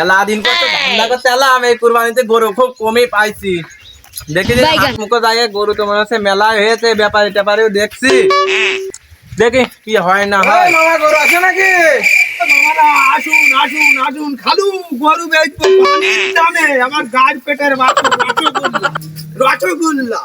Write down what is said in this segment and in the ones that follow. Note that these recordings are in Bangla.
মেলা দিন করতে ধান্দা করতে এলাম এই কুরবানিতে গরু খুব কমই পাইছি। দেখি যে। মুখো জায়গায় গরু তো মনে হচ্ছে মেলা হয়েছে ব্যাপারি ট্যাপারিও দেখছি। দেখি কি হয় না হয়। মামা গরু আছে নাকি? মামারা আসুন আসুন আসুন খালু গরু বেচবো দামে। আমার গাড় পেটের বাচ্চা রসগোল্লা রসগোল্লা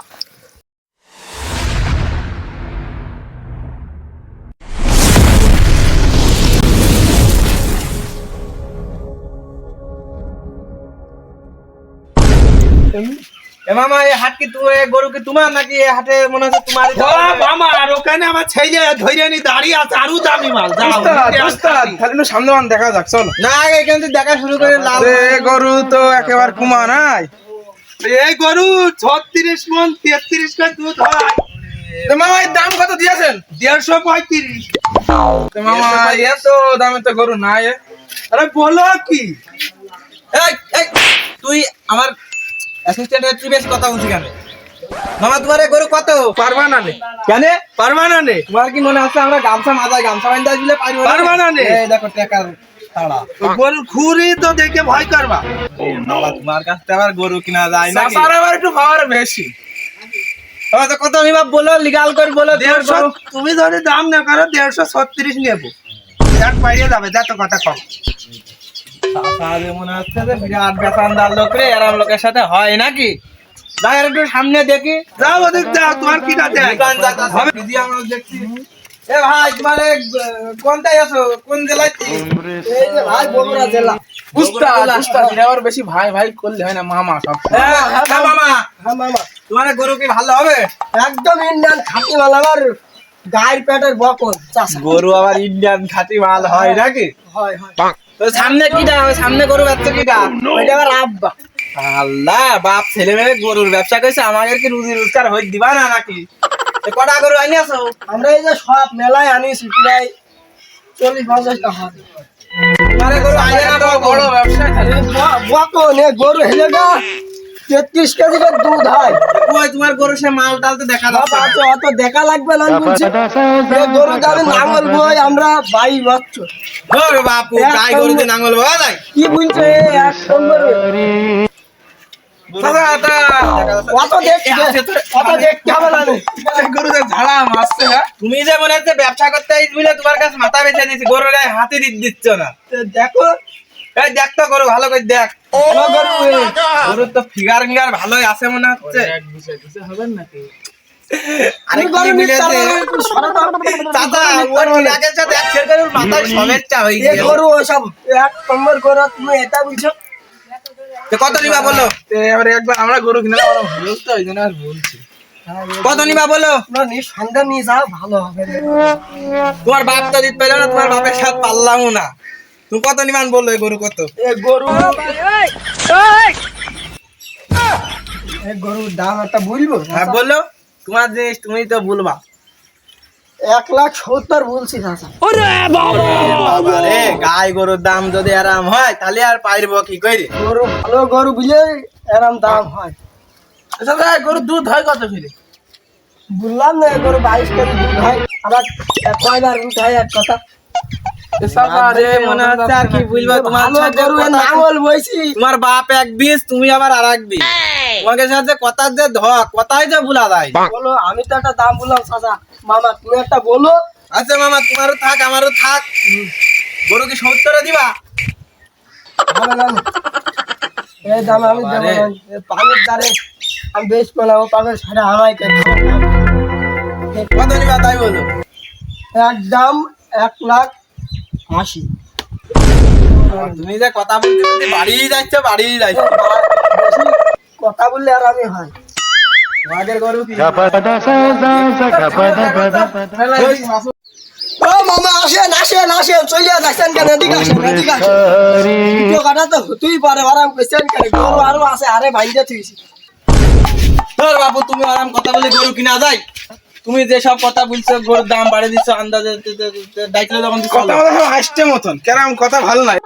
এ মামা এই হাট কি তুই গরু কি তোমার নাকি? এই হাটে মনে হচ্ছে তোমার মামা আর ওখানে আমার ছেলে ধৈর্য নি দাঁড়িয়ে আছে আরও দামি মাল যাও একটু সামনে মান দেখা যাক চল। না এখান থেকে দেখা শুরু করে লাভ গরু তো একেবারে কুমা নাই। এই গরু ছত্রিশ মন তেত্রিশ মন দুধ হয়। তো মামা এর দাম কত দিয়েছেন? দেড়শো পঁয়ত্রিশ। তো মামা এত দামে তো গরু নাই আরে বলো কি? তুই আমার অ্যাসিস্ট্যান্টের তুই বেশ কথা বলছি কেন? মামা তোমার গরু কত? পারবা না নে কেন? পারবা না নে তোমার কি মনে হচ্ছে আমরা গামছা মাথায় গামছা দিলে পারব না? নে। এই দেখো টাকা ছাড়া গরু খুরি তো দেখে ভয় করবা। তোমার কাছ থেকে আবার গরু কিনা যায় না চাচার আবার একটু পাওয়ার বেশি। তো কত নিবা বলো লিগাল করে বলো দেড়শো তুমি যদি দাম না করো দেড়শো ছত্রিশ নেব। এক পাইয়ে যাবে যা তো কথা কম। মনে হচ্ছে যে বিরাট বেসান্দার লোক রে এরম লোকের সাথে হয় নাকি? যাই একটু সামনে দেখি। যাও ওদিক যাও তোমার কি কাছে আমরা দেখছি। এ ভাই আছো? কোন জেলায়? এই যে ভাই বগুড়া জেলা। উস্তাদ উস্তাদ এটা বেশি ভাই ভাই করলে হয় না মামা সব। হ্যাঁ, হ্যাঁ, মামা। হ্যাঁ মামা। তোমার গরু কি ভালো হবে? একদম ইন্ডিয়ান খাঁটি মাল আমার গায়ের পেটের চাষা গরু আবার ইন্ডিয়ান খাঁটি মাল হয় নাকি? হয় হয়। তো সামনে কিটা সামনে গরু ব্যবসা কিটা ওইটা আমার আব্বা। আল্লাহ বাপ ছেলে মেয়ে গরুর ব্যবসা করছে আমাদের কি রুজি রোজগার হয়ে দিবা না নাকি? কটা গরু আনি আমরা এই যে সব মেলায় আনিছি প্রায় চল্লিশ পঞ্চাশটা হবে গরু আনি বড় ব্যবসা খালি। ব- বকন এ গরু হেলে গা। তেত্রিশ কেজি দুধ হয়। কই তোমার গরু সে মাল দেখা যাচ্ছে। অত দেখা লাগবে না বলছি গরু নাঙল বই আমরা বছর। ওরে বাপু গাই গরু দিয়ে যায় কি এক নম্বর। গরু হ্যাঁ? তুমি যে মনে হচ্ছে ব্যবসা করতে বুঝলে তোমার কাছে মাথা দিচ্ছি গরুর গায়ে হাতে দিচ্ছ না। দেখো এই দেখ তো গরু ভালো করে দেখ। গরুর তো ফিগার ফিগার ভালোই আছে মনে হচ্ছে। হবেন নাকি? হয়ে কত নিবা বলো? একবার আমরা গরু কিনে আর বলছি। কত নিবা বলো? তোমরা নিয়ে যাও ভালো হবে। তোমার বাপ তো দিতে না তোমার বাপের সাথে পারলামও না। তুমি কত নিমান বলল এই গরু কত? গরু। গরুর দাম একটা বলব? হ্যাঁ বলল। তোমার জিনিস তুমি তো বলবা। এক লাখ সত্তর বলছি গাই গরুর দাম যদি আরাম হয় তাহলে আর পাইরবো কি করে গরু ভালো গরু বুঝলে এরম দাম হয়। দাদা গরু দুধ হয় কত ফিরে বললাম না গরু বাইশ কেজি দুধ হয়। আবার কয়বার দুধ হয় এক কথা। আরে হচ্ছে আর কি বলব তোমার ভালো সাথে গরু এর কথা- নাঙল বইছি। তোমার বাপ এক বিষ তুমি আবার আর এক বিষ তোমাকে সাথে কথার যে ধক কথাই যে ভুলা যায়। বলো আমি তো একটা দাম বললাম চাচা মামা তুমি একটা বলো। আচ্ছা মামা তোমারও থাক আমারও থাক। গরু কি সত্তরে দিবা? হবে না না। এই দাম আমি দেবো পানির দ্বারে আমি বেশ পেলাম পাবে সাড়ে আড়াই কত নিবা তাই বলো? এক এক লাখ আশি তুমি যে কথা বলতে বলতে বাড়ি যাচ্ছ বাড়ি যাচ্ছ কথা বললে আর আমি হয়। আরও ধর বাবু তুমি আরাম কথা বলে গরু কিনা যায়। তুমি যে সব কথা বলছো গরুর দাম বাড়িয়ে দিচ্ছ আন্দাজে যখন কথা বলা সব হাসতে মতন কেরাম কথা ভালো নাই।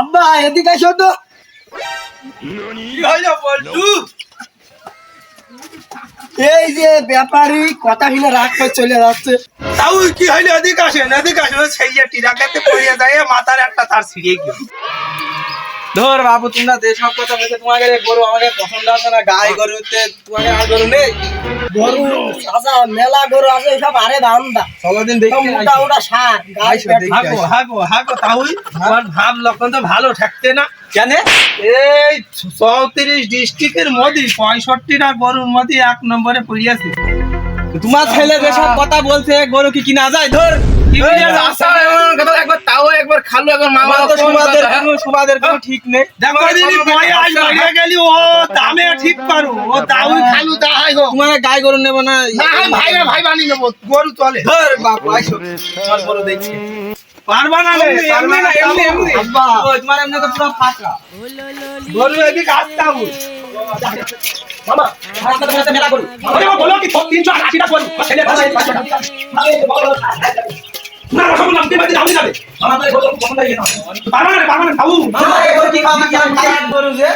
আব্বা এদিকে আসো তো। এই যে ব্যাপারী কথা হিনে রাগ করে চলে যাচ্ছে। তাও কি হইল এদিকে আসেন এদিকে আসেন সেই যে টিরাকাতে পড়িয়ে যায় মাথার একটা তার ছিঁড়ে গেল ধর বাবু তোমরা যে সব কথা বলছে তোমাকে রে গরু আমাকে পছন্দ আছে না? গাই গরুতে তোমাকে আর গরু নেই? গরু চাচা মেলা গরু আছে সব আরে দাম দা চলো দেখি মোটা মোটা সার। হাগো হাগো হাগো তাহুই তোমার ভাব লক্ষণ তো ভালো থাকতে না। কেন? এই চৌত্রিশ ডিস্ট্রিক্টের মধ্যে পঁয়ষট্টিটা গরুর মধ্যে এক নম্বরে পড়িয়াছে। তোমার ছেলে যে সব কথা বলছে গরু কি কিনা যায়? ধর। একবার তাও একবার খালু একবার মামা তো সুবাদের কোনো সুবাদের কোনো ঠিক নেই দেখো দিদি হয়ে গেলি ও দামে ঠিক পারো ও দাউই খালু দাহাই হোক তোমার গাই গরু নেব না না ভাই রে, ভাই বানিয়ে নেব গরু চলে ধর বাপু আইসো দেখছি পারবা না রে এমনি না এমনি এমনি আব্বা। ওই, তোমার এমনি তো পুরো ফাঁকা গরু এদিকে আসতে মামা আমার সাথে মেলা বলো কি ছেলে না সব নাম দিতে দাম যাবে। মামা তো গরু পছন্দ হয়ে গেছে। পারবা না রে, পারবা না বাবু মামা এই গরু কি খাওয়া কি গরু যে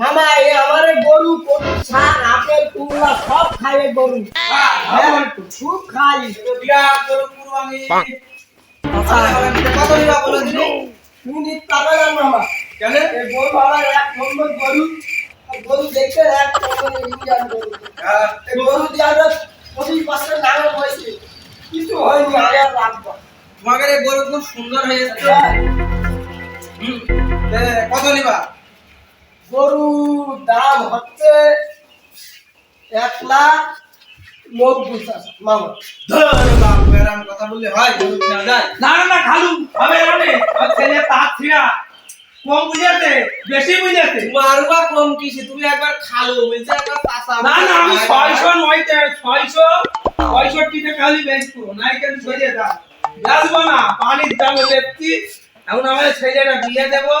মামা এই আমারে গরু কচু সার আপেল কুমড়া সব খাইবে গরু। হ্যাঁ, খুব খাই। বিরাট গরু কুরবানি কত নিবা বলো দিদি তুমি নিতে পারবে মামা। কেন? এই গরু আমার এক নম্বর গরু। আর গরু দেখতে এক নম্বর ইন্ডিয়ান গরু। এই গরু দিয়ে আমরা পঁচিশ বছর নামে হয়েছে কিছু হয়নি আগে রাখব। তোমাদের এই গরু খুব সুন্দর হয়েছে হুম। কত নিবা? গরু দাম হচ্ছে এক লাখ নব্বই মামা। ধর কথা বললে হয় গরু কিনা যায়। না না না খালু হবে ছেলে তার ছিড়া। কম বুঝাতে বেশি বুঝাতে তোমার বা কম কিসে? তুমি একবার খালো বলছে একবার না না আমি ছয়শো নয়তে ছয়শো পঁয়ষট্টিতে খালি বেচবো নাই কেন সরিয়ে দাও। বেচবো না পানির দামে বেচছি এখন আমাদের ছেলেটা বিয়ে দেবো।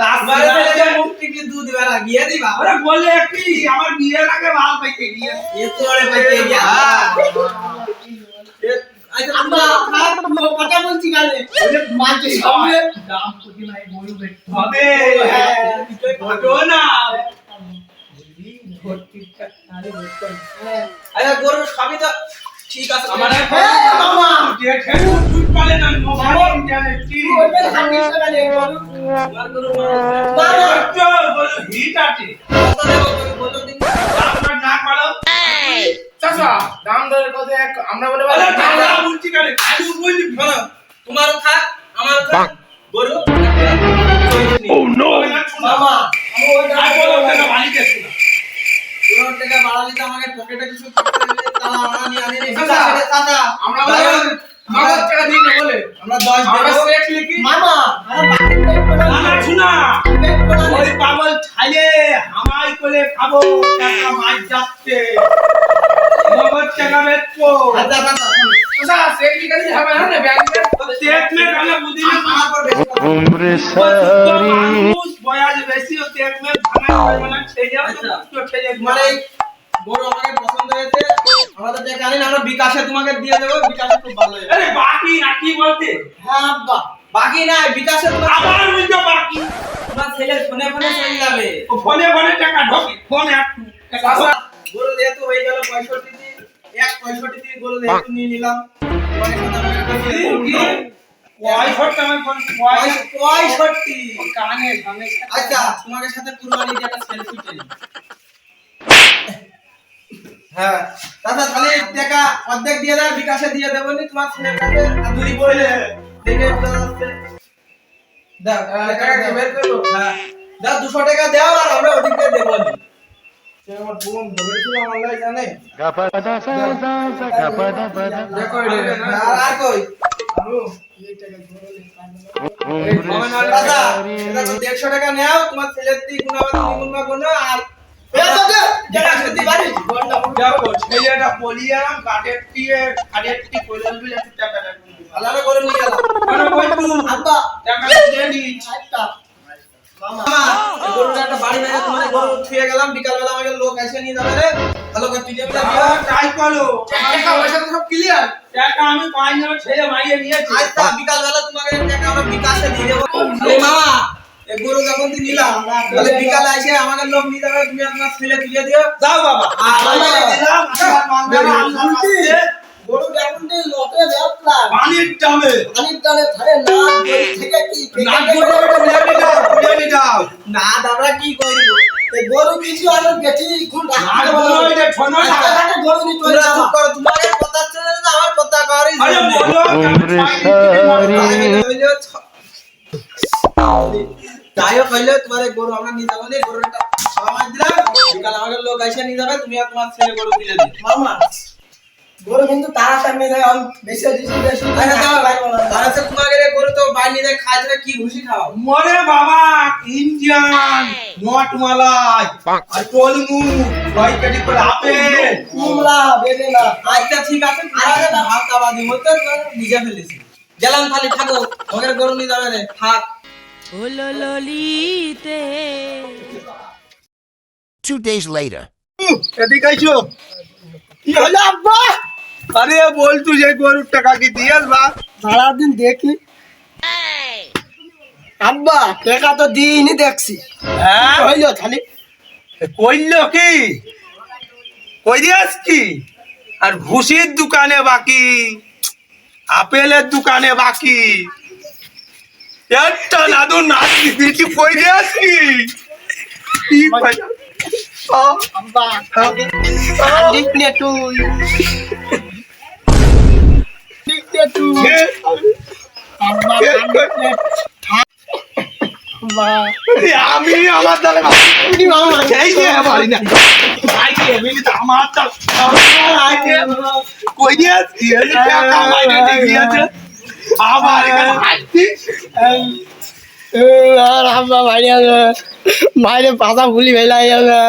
তার তোমার মুক্তি কি দুধ বেলা গিয়ে দিবা? ওরা বললে কি আমার বিয়ের আগে ভালো পাইতে গিয়ে এ তো পাইতে গিয়া আচ্ছা আমরা কথা বলছি গালে মাঝে সামনে দাম প্রতি নাই গরু হবে। হ্যাঁ না আচ্ছা গরু সবই তো ঠিক আছে আমার মামা। দুধ পালে না। মোবাইল জানে কি হাঁটি গালে গরু তোমার গরু মামা হিট আছে না পারো চাচা দাম দরের কথা এক- আমরা বলে আরে বলে। দাদা বলছি কেন খালি বলছি শোনো তোমারও থাক আমারও থাক গরু মামা আমি ওইটা আর বলো শোনা পুরো টাকা বাড়ালে তো আমাকে পকেটে কিছু আমরা টাকা দিই না বলে আমরা 10 দেব লিখি মামা না শোনা ওই পাগল ছাইলে হামাই করে খাব টাকা মার যাচ্ছে নগদ টাকা বেচবো আচ্ছা দাদা ওসা চেক নিকালি হবে না ব্যাংক চেক মে কালা বুদ্ধি না উমরে সারি বয়াজ বেশি ও চেক মে ভাঙাই পারবে না ছেলে আচ্ছা। ছেলে তোমার এই গরু আমাকে পছন্দ হয়েছে আমাদের টাকা আনি আমরা বিকাশে তোমাকে দিয়ে দেবো বিকাশে খুব ভালো আরে বাকি না কি বলতে? হ্যাঁ আব্বা বাকি নাই বিকাশে তোমার আবার বলছো বাকি। তোমার ছেলে ফোনে ফোনে চলে যাবে। ও ফোনে ফোনে টাকা ঢোকে ফোনে একটু গরু যেহেতু হয়ে গেল পঁয়ষট্টি এক পঁয়ষট্টি দিন গরু যেহেতু নিয়ে নিলাম। আমার কানে আচ্ছা তোমাকে সাথে কুরবানি একটা সেলফি তুলি। হ্যাঁ দাদা তাহলে টাকা অর্ধেক দিয়ে দেয় বিকাশে দিয়ে দেবো নি তোমার ছেলের কাছে আর দুই বইলে দেখে দাও টাকা বের করো। হ্যাঁ। দাও দুশো টাকা দাও আর আমরা ওদিক দিয়ে দেবো নি। আমার বোন ধরেছিল অনলাইন জানে। দেখো এটা। আর আর কই? দাদা তো দেড়শো টাকা নেও তোমার ছেলের দিক গুণো আর করে নিয়ে গেলাম। গরুটা একটা বাড়ি বাইরে তোমার গরু ছুঁয়ে গেলাম বিকাল আমাকে লোক এসে নিয়ে যাবে রে। ভালো করে তুই যাবি তাই করো। টাকা পয়সা তো সব ক্লিয়ার টাকা আমি পাঁচ জন ছেলে মাইয়ে নিয়েছি। আজ তা বিকাল তোমাকে টাকা আমরা বিকাশে দিয়ে দেবো। মামা এই গরু যখন তুই নিলাম তাহলে বিকালে এসে আমাকে লোক নিয়ে যাবে তুমি আপনার ছেলে তুলে দিও। যাও বাবা। গরু লোকে দেখলাম পানির দামে পানির দালে ধারে না থেকে কি দাও না আমরা কি করব গরু কিছু চলে চুপ করো তোমার কথা ছেড়ে দাও, আমার কথা করি আরে বলো যাই হোক তোমার গরু আমরা নিয়ে যাব নি, গরুটা মার দিলাম। বিকাল আমাকে লোক এসে নিয়ে যাবে তুমি আর তোমার ছেলে গরু দিলে মামা। গরু কিন্তু তাড়াতাড়ি নিয়ে যায় আমি বেশি বেশি বেশি। আরে দাও আর আছে তোমাকে রে গরু তো বাইরে যায় খায় না কি ভুসি খাও? মরে বাবা ইন্ডিয়ান নট মালাই আর কলমু ওই কেটে করে আপেল কুমড়া বেদেনা আচ্ছা ঠিক আছে আরে না ভাত আবাদি হতে নিজে ফেলেছি। গেলাম খালি থাকো ওদের গরু নিয়ে যাবে রে থাক। হলো ললিতে Two days later. এদিকে আইছো। কি হলো আব্বা! আরে বল তুই যে গরুর টাকা কি দিয়েস বা সারাদিন দেখি। আব্বা টাকা তো দিইনি দেখছি। হ্যাঁ? হইল খালি কইল কি? কই দিয়াস কি আর ভুসির দোকানে বাকি আপেলের দোকানে বাকি। একটা নাদু নাচ দিচ্ছি কই দিয়াস কি কি দিক নে তুই দিক নে তুই এ, আব্বা এ, দিক নে আব্বা এ, আমি আমার দ্বারা উনি মামা এই যে পারি না ভাই কে এমনি তো আমার তো আমার আইতে কই দিয়াস কি এই টাকা মাইনে দিয়েছে আমার এখানে হাসছিস আর আব্বা বাড়ি বাইরে পাতা ভুলি ভেলাই যাবে।